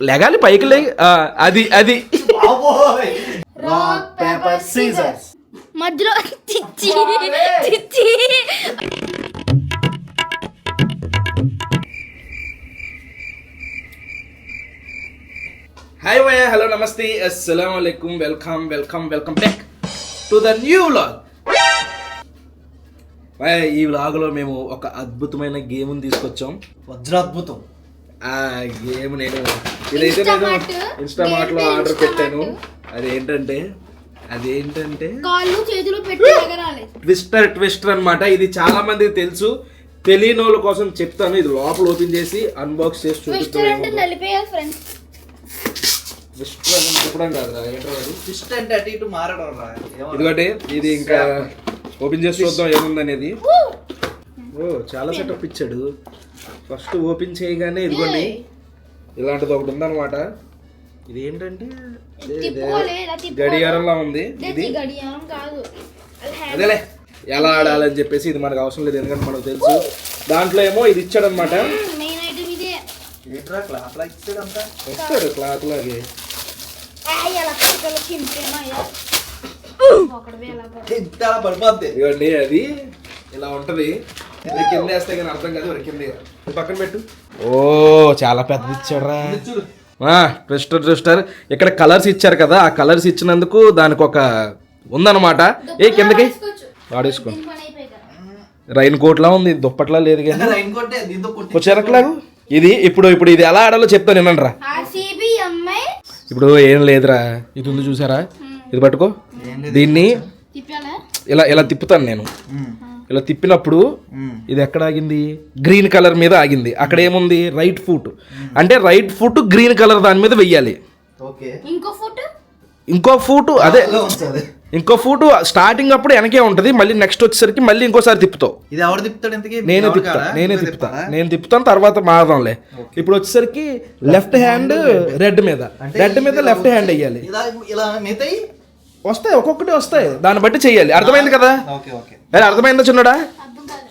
లెగాలి పైకి లే ఆ, అది అది. రాక్ పేపర్ సీజర్స్ మధ్యలో చిచ్చి చిచ్చి. హాయ్ వయ హలో నమస్తే. అస్సలం వాలేకుమ్ welcome welcome welcome back to the new vlog వయ ఈ వ్లాగ్లో మేము ఒక అద్భుతమైన గేమ్ని తీసుకొచ్చాం. వజ్రాద్భుతం. ఆ గేమ్ నేను ఇదైతే నేను. ఇన్స్టామార్ట్లో Game ఆర్డర్. పెట్టాను. అదేంటంటే అదేంటంటే కాళ్ళు చేతులు పెట్టి ట్విస్టర్ ట్విస్టర్ అన్నమాట. ఇది చాలా మందికి తెలుసు. తెలియని వాళ్ళ కోసం చెప్తాను. ఇది లోపల ఓపెన్ చేసి అన్బాక్స్ చేసి ట్విస్టర్ అంటే చూపిస్తాను ఇదిగోటి ఇది? ఇంకా ఓపెన్ చేసి చూద్దాం ఏముందనేది. ఓ చాలా సెటప్ ఇచ్చాడు. ఫస్ట్ ఓపెన్ చేయగానే ఇదిగోండి. ఇలాంటిది ఒకటి ఉందన్నమాట. ఇది ఏంటంటే. గడియారంలా ఉంది. ఇది గడియారం కాదు. అదేలే. ఎలా ఆడాలని చెప్పేసి ఇది మనకు అవసరం లేదు ఎందుకంటే మనకు తెలుసు. దాంట్లో ఏమో ఇది ఇచ్చాడు అనమాట వస్తాడు క్లాత్ లాగే. ఇవ్వండి అది ఇలా ఉంటది. కింద వేస్తే కానీ అర్థం కాదు మరి కింద వేయాలి. ఇది పక్కన పెట్టు. ఓ చాలా పెద్ద ఇచ్చాడురా చూడు. Twister twister. ఇక్కడ కలర్స్ ఇచ్చారు కదా ఆ కలర్స్ ఇచ్చినందుకు దానికి ఒక ఉందన్నమాట. ఏ కిందకి? వేసుకోవచ్చు. వాడేసుకో. దీని పని అయిపోయాక. రైన్ కోట్ లా ఉంది దుప్పట్లా లేదు కానీ. వచ్చారట్లాగు ఇది ఇప్పుడు ఇప్పుడు ఇది ఎలా ఆడాలో చెప్తాను వినండి ఆర్సీబీ అమ్మాయి ఇప్పుడు ఏం లేదురా. ఇది ఉంది చూసారా? ఇది పట్టుకో. దీన్ని తిప్పాలా? ఇలా ఇలా తిప్పుతాను నేను. ఇలా తిప్పినప్పుడు ఇది ఎక్కడ ఆగింది? గ్రీన్ కలర్ మీద ఆగింది. అక్కడ ఏముంది? Right foot. అంటే రైట్ ఫుట్ గ్రీన్ కలర్ దాని మీద వెయ్యాలి. ఓకే. ఇంకో ఫుట్? ఇంకో ఫూట్ అదే ఇంకో ఫూట్ స్టార్టింగ్ అప్పుడు వెనకే ఉంటది. మళ్ళీ నెక్స్ట్ వచ్చేసరికి మళ్ళీ ఇంకోసారి తిప్పుతావు. ఇది ఎవరు తిప్పుతాడు ఇంతకి? నేనే తిప్పుతా? నేనే తిప్పుతా? నేను తిప్పుతాను తర్వాత మారదాంలే. ఇప్పుడు వచ్చేసరికి లెఫ్ట్ హ్యాండ్ రెడ్ మీద. రెడ్ మీద లెఫ్ట్ హ్యాండ్ మిగతాయి? వస్తాయి ఒక్కొక్కటి వస్తాయి. దాన్ని బట్టి చెయ్యాలి. అర్థమైంది కదా? ఓకే. అర్థమైందా చిన్నడా?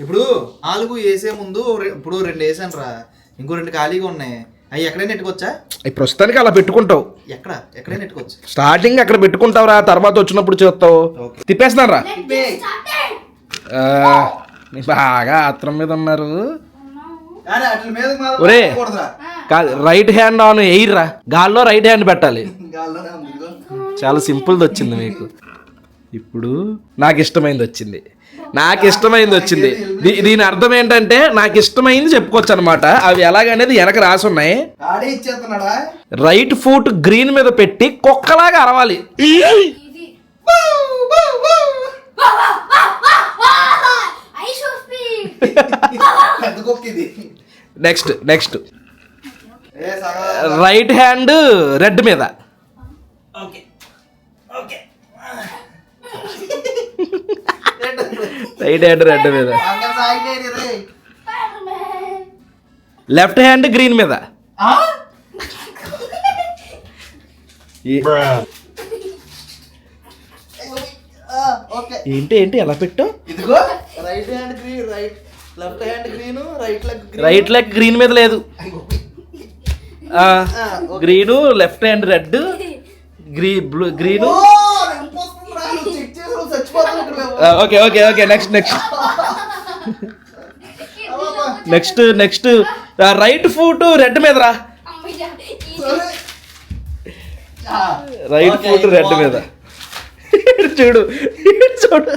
ఇప్పుడు నాలుగు వేసే ముందు రె- ఇప్పుడు రెండు వేసాను రా. ఇంకో రెండు ఖాళీగా ఉన్నాయి. అవి ఎక్కడైనా ఎట్టుకోవచ్చా ఈ ప్రస్తుతానికి అలా పెట్టుకుంటావు. ఎక్కడ? ఎక్కడైనా ఎట్టుకోవచ్చు స్టార్టింగ్ అక్కడ పెట్టుకుంటావు రా తర్వాత వచ్చినప్పుడు చూస్తావు. ఓకే. తిప్పేస్తున్నాను రా. బాగా ఆత్రం మీద ఉన్నారు. ఒరే. కాదు రైట్ హ్యాండ్ ఆన్ ఎయిర్ రా గాల్లో రైట్ హ్యాండ్ పెట్టాలి. చాలా సింపుల్ది వచ్చింది మీకు. ఇప్పుడు నాకు ఇష్టమైంది వచ్చింది. నాకు ఇష్టమైంది వచ్చింది. దీ- దీని అర్థం ఏంటంటే నాకు ఇష్టమైంది చెప్పుకోవచ్చు అనమాట అవి ఎలాగనేది వెనక రాసి ఉన్నాయి రైట్ ఫుట్ గ్రీన్ మీద పెట్టి కుక్కలాగా అరవాలి. Next next. ఏ సగం రైట్ హ్యాండ్ రెడ్ మీద. Okay okay. Right hand red మీద. లెఫ్ట్ హ్యాండ్ గ్రీన్ మీద. ఏంటి ఏంటి ఎలా పెట్టు ఇదిగో right hand green right left hand green right leg green right leg green మీద లేదు. Green left hand red గ్రీ blue green okay okay okay next next next next right foot red మీద రా. రైట్ ఫుట్ రెడ్ మీద చూడు. చూడు.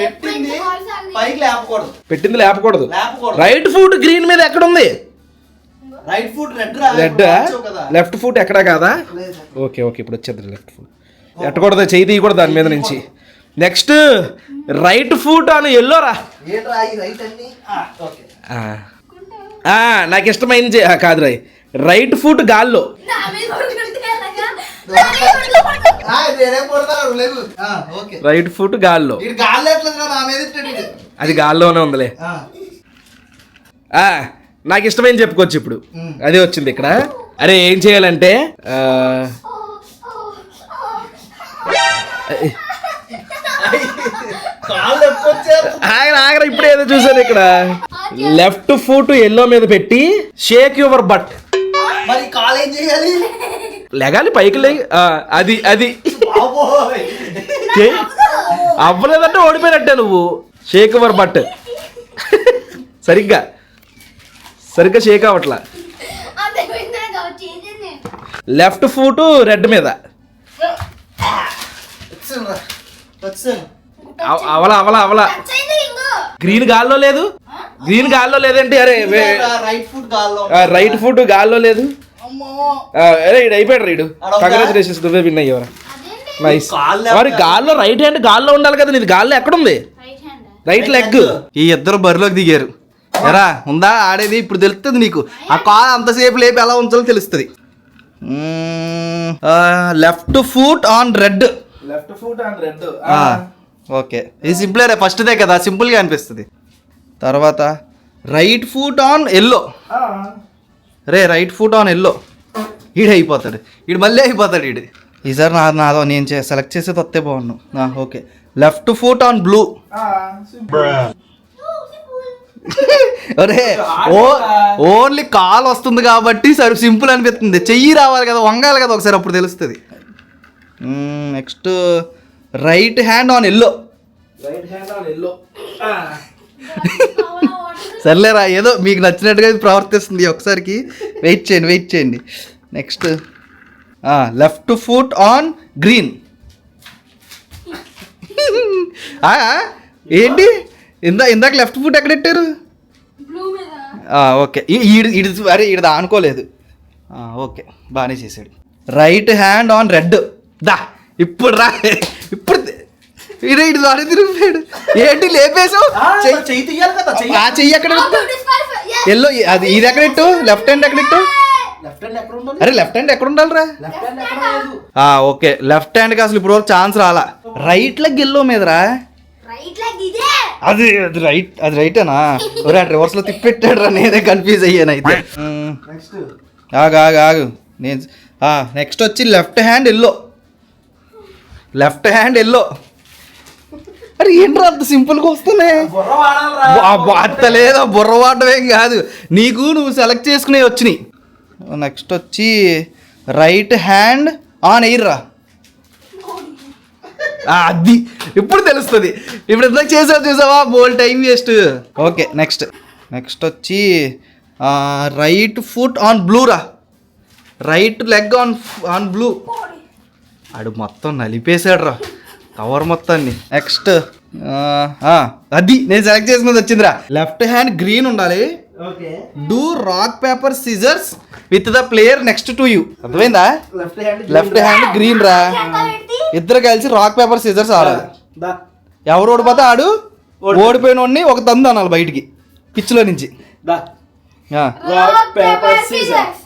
పెట్టింది ఎప్పుడైతే balls ఆగి- పైకి లేపకూడదు. పెట్టింది లేపకూడదు. లేపకూడదు. రైట్ ఫుట్ గ్రీన్ మీద ఎక్కడ ఉంది? Right foot red left foot ఎక్కడ కాదా. ఓకే ఓకే ఇప్పుడు వచ్చేది లెఫ్ట్ ఫుట్ ఎట్టకూడదు? చేయి తీయకూడదు దాని మీద నుంచి. నెక్స్ట్ రైట్ ఫుట్ అని ఎల్లోరా ఏంట్రా ఈ రైట్ అన్ని? ఆ, ఓకే నాకు ఇష్టమైంది కాదు రాయ్ రైట్ ఫుట్ గాల్లో. రైట్ ఫుట్ గాల్లో. అది గాల్లోనే ఉందిలే. ఆ, ఆ, నాకు ఇష్టమైంది చెప్పుకోవచ్చు ఇప్పుడు. అదే వచ్చింది ఇక్కడ. అరే ఏం చేయాలంటే ఆగరా ఆగరా ఇప్పుడే ఏదో చూసాను ఇక్కడ. లెఫ్ట్ ఫుట్ ఎల్లో మీద పెట్టి షేక్ యువర్ బట్ లెగాలి పైకి లే అది అది. అవ్వలేదంటే ఓడిపోయినట్టే నువ్వు. షేక్ యువర్ బట్ సరిగ్గా. సరిగ్గా షేక్ నేను లెఫ్ట్ ఫుట్ రెడ్ మీద. అవల అవల అవల. గ్రీన్ గాల్లో లేదు? గ్రీన్ గాల్లో లేదంటే అరే రైట్ ఫుట్ గాల్లో ఆ, రైట్ ఫుట్ గాల్లో లేదు. అరే ఇడు అయిపోయాడు రీడు? కంగ్రాచులేషన్స్ నువ్వే విన్ అయ్యేవరా. నైస్ గాల్లో మరి గాల్లో రైట్ హ్యాండ్ గాల్లో ఉండాలి కదా నీది గాల్లో ఎక్కడుంది? రైట్ లెగ్ ఈ ఇద్దరు బరిలోకి దిగారు. ఎరా ఉందా? ఆడేది? ఇప్పుడు తెలుస్తుంది నీకు. ఆ కాల్ అంతసేపు లేపి ఎలా ఉంచాలో తెలుస్తుంది. Left foot on red left foot and red okay. ఇది సింపులే ఫస్ట్దే కదా సింపుల్గా అనిపిస్తుంది. తర్వాత రైట్ ఫుట్ ఆన్ ఎల్లో రే రైట్ ఫుట్ ఆన్ ఎల్లో ఈడు అయిపోతాడు. ఈడు మళ్ళీ అయిపోతాడు ఈడు. ఈసారి నా నాదో నేను చే సెలెక్ట్ చేసేది వస్తే బాగున్నాను okay. Left foot on blue ఒరే ఓ ఓన్లీ కాల్ వస్తుంది కాబట్టి సరే సింపుల్ అనిపిస్తుంది. చెయ్యి రావాలి కదా వంగాలి కదా ఒకసారి అప్పుడు తెలుస్తుంది. Next right hand on yellow right hand on yellow సర్లేరా ఏదో మీకు నచ్చినట్టుగా ఇది ప్రవర్తిస్తుంది ఒకసారికి. వెయిట్ చేయండి వెయిట్ చేయండి. Next left foot on green ఏంటి? ఇందా ఇందాక లెఫ్ట్ ఫుట్ ఎక్కడ పెట్టారు? బ్లూ మీద ఓకే. ఈడు ఈడు అరే ఈడు అనుకోలేదు. ఓకే. బాగానే చేశాడు రైట్ హ్యాండ్ ఆన్ రెడ్ దా. ఇప్పుడు రా. ఇప్పుడు ఇడు ఇటు తిరిగిపోయాడు. ఏంటి లేపేసావు ఆ చెయ్యి ఎక్కడ. ఎల్లో అది ఇది ఎక్కడ ఇట్టు లెఫ్ట్ హ్యాండ్ ఎక్కడ ఇట్టు లెఫ్ట్ హ్యాండ్ ఎక్కడ ఉండాలి? అరే లెఫ్ట్ హ్యాండ్ ఎక్కడ ఉండాలిరా లెఫ్ట్ హ్యాండ్ ఎక్కడ లేదు. ఆ ఓకే. లెఫ్ట్ హ్యాండ్కి అసలు ఇప్పుడు ఛాన్స్ రాలా. రైట్ లెగ్ ఎల్లో మీదరా? రైట్ లెగ్ ఇదే. అది అది రైట్ అది రైటేనా ఒరే రివర్స్లో తిప్పెట్టాడు రా నేనే కన్ఫ్యూజ్ అయ్యాను అయితే. ఆగు ఆగు ఆగు. నేను నెక్స్ట్ వచ్చి left hand yellow left hand yellow అరే ఏంట్రా అంత సింపుల్గా వస్తున్నాయి? బుర్ర అంత లేదా? బుర్రవాడమేం కాదు. నీకు నువ్వు సెలెక్ట్ చేసుకునే వచ్చినాయి. నెక్స్ట్ వచ్చి రైట్ హ్యాండ్ ఆన్ ఎయిర్రా అది ఇప్పుడు తెలుస్తుంది. ఇప్పుడు ఇందాక చేసావు చూసావా? బోల్ time waste. Okay next. Next వచ్చి రైట్ ఫుట్ ఆన్ బ్లూ రా. Right leg on on blue ఆడు మొత్తం నలిపేశాడు రా. కవర్ మొత్తాన్ని. నెక్స్ట్ అది నేను సెలెక్ట్ చేసుకున్నది వచ్చిందిరా. లెఫ్ట్ హ్యాండ్ గ్రీన్ ఉండాలి. Okay. Do rock paper scissors with the player next to you అర్థమైందా? Left hand left hand green రా. ఇద్దరు కలిసి రాక్ పేపర్ సిజర్స్ ఆడాలి. ఎవరు ఓడిపోతే ఆడు? ఓడిపోయిన వాడిని ఒక తందు అనాలి బయటికి పిచ్చిలో నుంచి. దా. Rock paper scissors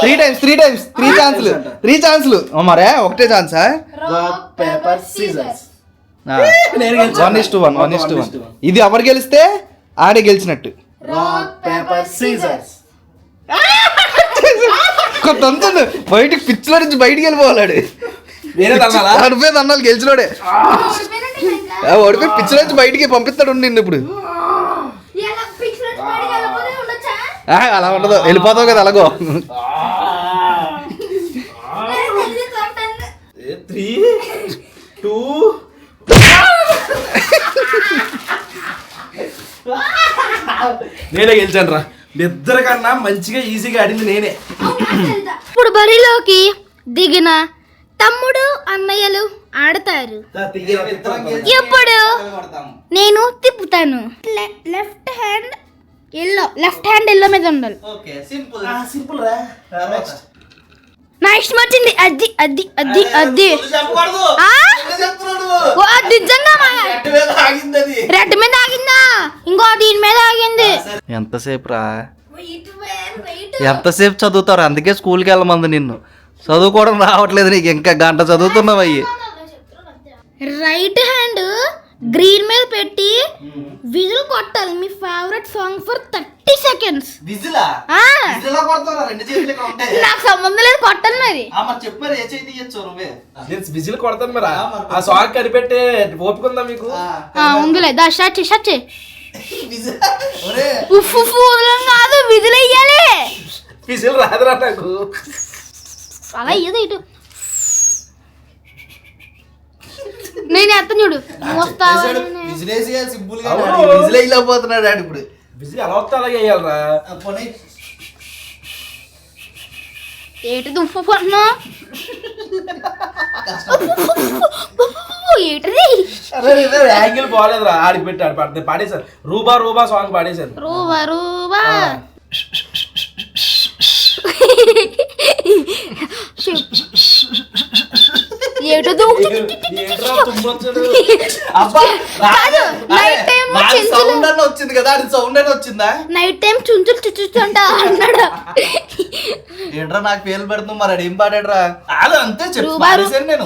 three times three times three ఛాన్స్లు three ఛాన్స్లు మరే ఒకటే ఛాన్సా రాక్ పేపర్ సీజర్స్ నేను one is two one one is two one ఇది ఎవరు గెలిస్తే ఆడే గెలిచినట్టు. రాక్ పేపర్ సీజర్స్ కొంత బయటికి పిచ్చిలో నుంచి బయటికి వెళ్ళిపోవాలాడు. వేరే తన్నాలా? గెలిచినోడే. ఆ, ఓడిపోయి పిచ్చిలో నుంచి బయటికి పంపిస్తాడు నిన్ను ఇప్పుడు. అలా ఉండదు. వెళ్ళిపోతావు కదా అలాగో. Three two. నేనే గెలిచాను రా. ఇద్దరు కన్నా మంచిగా ఈజీగా ఆడింది నేనే. ఇప్పుడు బరిలోకి దిగిన తమ్ముడు అన్నయ్యలు ఆడతారు. ఇప్పుడు నేను తిప్పుతాను. Left hand yellow left hand yellow మీద ఉండాలి. సింపుల్. రా. నా ఇష్టం వచ్చింది. అది అది అది అది. నిజంగా రెడ్ మీద ఆగిందా ఇంకో దీని మీద ఆగింది. ఎంతసేపు రా? ఎంతసేపు చదువుతారు అందుకే స్కూల్కి వెళ్ళమంది నిన్ను. చదువుకోవడం రావట్లేదు నీకు. ఇంకా గంట చదువుతున్నావు అయ్యి రైట్ హ్యాండ్ గ్రీన్ మీద పెట్టి విజిల్ కొట్టాలి. మీ favourite song for thirty seconds విజిలా? రెండు చేతులు ఇక్కడ ఉంటాయి నాకు సంబంధం లేదు కొట్టాలి మరి. నేను విజిల్ కొడతాను మరి. ఆ సాంగ్ కనిపెట్టే ఓపిక ఉందా మీకు? ఆ, ఉందిలే. దా స్టార్ట్ చేయి స్టార్ట్ చేయి. ఒరే. ఉఫ్ కాదు. విధులు వేయాలి పిసిల్ రాదురా నాకు. అలా ఏదో ఇటు. నేను ఎత్తాను చూడు. బిజినెస్ సింపుల్గా అవును. బిజినెస్ అయిపోతున్నాడు ఆడు ఇప్పుడు. బిజీ అలా వస్తే అలాగే వేయాలరా. ఆ పోనీ. ఏంటి దుప్పు పన్ను? ఏంటిది అరే ఇదే యాంగిల్ పెట్టి ఆడి పడితే పాడేశారు. రూబా రూబా సాంగ్ పాడేశారు. రూబా రూబా. ఏటో చెంచులు. సౌండ్ అన్న వచ్చింది కదా అది సౌండ్ అని వచ్చిందా? నైట్ టైం చుంచులు చుచ్చుంటా అన్నాడు. ఏంట్రా నాకు పేర్లు పెడుతున్నావు మరి ఏం పాడాడురా? అది అంతే చెప్పు నేను?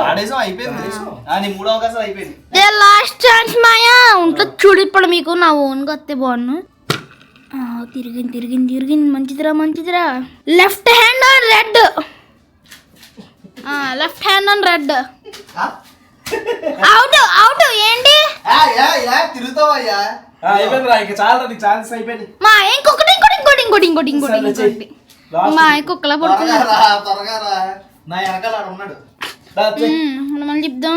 పాడేసాం అయిపోయింది ఆ, నీ మూడో అవకాశం అయిపోయింది. లాస్ట్ ఛాన్స్ మాయా. ఉంటుంది చూడు ఇప్పుడు మీకు నా ఓన్గా వస్తే బాగున్ను ఆ, తిరిగింది తిరిగింది తిరిగింది. మంచిదిరా మంచిదిరా. Left hand on red left hand on red ఆ? అవుట్ అవుట్ ఏంటి? తిరుగుతావయ్యా ఛాన్స్ అయిపోయింది మా ఇంకొకటి ఇంకోటి ఇంకోటి ఇంకోటి ఇంకోటి ఇంకోటి. ఇంకోటి. మా ఇంకొకలా నా వెనకాల ఉన్నాడు. మ్మ్, మనం చెప్దాం.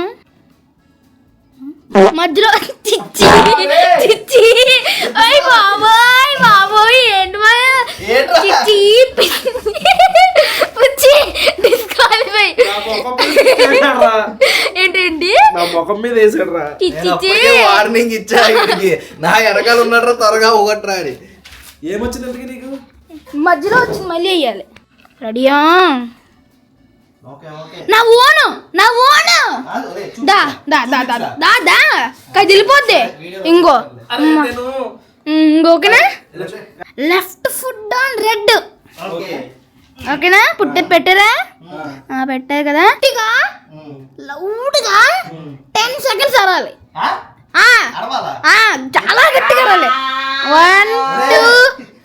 మధ్యలో చిచ్చి చిచ్చి అయ్ బాబోయ్ బాబోయ్ ఏంటి మా? చిచ్చి పుచ్చి డిస్క్వాలిఫై. ఏంటండి నా ముఖం మీద వేసాడురా. వార్నింగ్ ఇచ్చా నా వెనకాల ఉన్నాడు రాత్వరగా ఒకట్రా అని. ఏమొచ్చింది నీకు? మధ్యలో వచ్చింది మళ్ళీ వేయాలి. రెడీయా? నా ఓను నా ఓను. దా దా దా దా దా దా కదిలిపోద్ది ఇంకో అరే ఇంకొకనా left foot on red. Okay. ఓకేనా? పుట్టే పెట్టారా? పెట్టారు కదా? గట్టిగా లౌడ్గా టెన్ సెకండ్స్ అరాలి చాలా గట్టిగా అరాలి వన్ టూ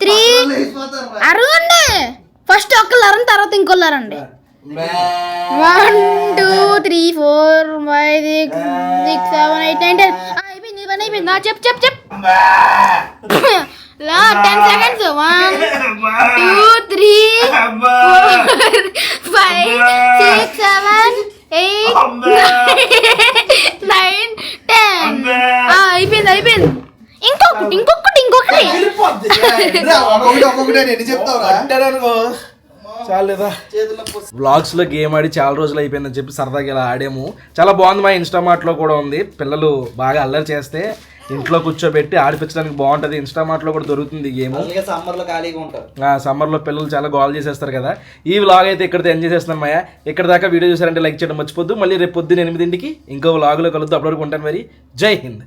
త్రీ. అరవండి. ఫస్ట్ ఒకళ్ళు అరండి తర్వాత ఇంకోళ్ళు అరండి one two three four five six six seven eight nine ten అయిపోయింది పని అయిపోయింది. చెప్పు చెప్పు చెప్పు. Ten seconds one two three four five six seven eight nine ten అయిపోయింది అయిపోయింది. ఇంకొకటి ఇంకొకటి ఇంకొకటి. ఒక్కొక్కటి చాలేదా? వ్లాగ్స్లో గేమ్ ఆడి చాలా రోజులు అయిపోయిందని చెప్పి సరదాగా ఇలా ఆడాము. చాలా బాగుంది మా ఇన్స్టామార్ట్లో కూడా ఉంది. పిల్లలు బాగా అల్లరి చేస్తే ఇంట్లో కూర్చోబెట్టి ఆడిపించడానికి బాగుంటది. ఇన్స్టామార్ట్లో కూడా దొరుకుతుంది ఈ గేమ్. సమ్మర్లో ఖాళీగా ఉంటారు. ఆ సమ్మర్లో పిల్లలు చాలా గోల్ చేసేస్తారు కదా. ఈ వ్లాగ్ అయితే ఇక్కడితో ఎంజాయ్ చేస్తున్నాను మాయా ఇక్కడ దాకా వీడియో చూసారంటే లైక్ చేయడం మర్చిపోద్దు. మళ్ళీ రేపు పొద్దున్న ఎనిమిదింటికి ఇంకో వ్లాగ్లో కలుద్దు. అప్పటివరకు ఉంటాను మరి. జై హింద్.